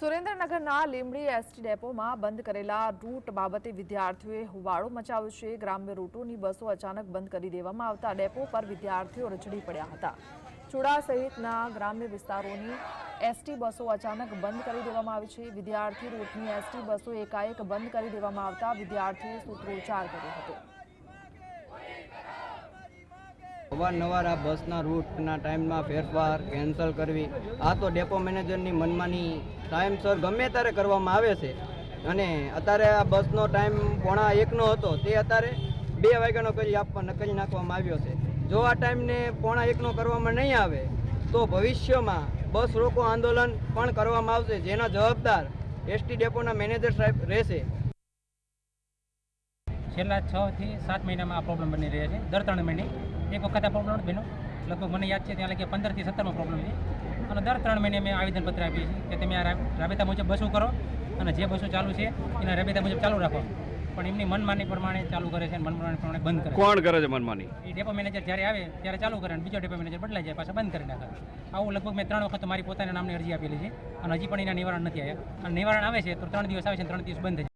સુરેન્દ્રનગરના લીંબડી એસટી ડેપોમાં બંધ કરેલા રૂટ બાબતે વિદ્યાર્થીઓએ હોબાળો મચાવ્યો છે. ગ્રામ્ય રૂટોની બસો અચાનક બંધ કરી દેવામાં આવતા ડેપો પર વિદ્યાર્થીઓ રચડી પડ્યા હતા. ચુડા સહિતના ગ્રામ્ય વિસ્તારોની એસટી બસો અચાનક બંધ કરી દેવામાં આવી છે. વિદ્યાર્થી રૂટની એસટી બસો એકાએક બંધ કરી દેવામાં આવતા વિદ્યાર્થીઓએ સૂત્રોચ્ચાર કર્યો હતો. અવારનવાર આ બસના રૂટના ટાઈમમાં ફેરફાર કેન્સલ કરવી, આ તો ડેપો મેનેજરની મનમાની ટાઈમસર ગમે ત્યારે કરવામાં આવે છે. અને અત્યારે આ બસનો ટાઈમ પોણા એકનો હતો, તે અત્યારે બે વાગ્યાનો કરી આપવા કરી નાખવામાં આવ્યો છે. જો આ ટાઈમને પોણા એકનો કરવામાં નહીં આવે, તો ભવિષ્યમાં બસ રોકો આંદોલન પણ કરવામાં આવશે, જેના જવાબદાર એસટી ડેપોના મેનેજર સાહેબ રહેશે. છેલ્લા છ થી સાત મહિનામાં આ પ્રોબ્લેમ બની રહ્યા છે. દર ત્રણ મહિને. એક વખત આ પ્રોબ્લેમ બન્યો. લગભગ મને યાદ છે ત્યાં લગી પંદરથી સત્તરમાં પ્રોબ્લેમ છે. અને દર ત્રણ મહિને મેં આવેદનપત્ર આપીએ છીએ કે તમે આ રાબેતા મુજબ બસો કરો અને જે બસો ચાલુ છે એના રાબેતા મુજબ ચાલુ રાખો. પણ એમની મનમાની પ્રમાણે ચાલુ કરે છે અને મનમાની પ્રમાણે બંધ કરે કોણ કરે છે મનમાની? એ ડેપો મેનેજર જ્યારે આવે ત્યારે ચાલુ કરે અને બીજો ડેપો મેનેજર બદલાઈ જાય પાછા બંધ કરી નાખે. આવું લગભગ મેં ત્રણ વખત મારી પોતાના નામની અરજી આપેલી છે અને હજી પણ એના નિવારણ નથી આવ્યા. અને નિવારણ આવે છે તો ત્રણ દિવસ આવે છે ત્રણ દિવસ બંધ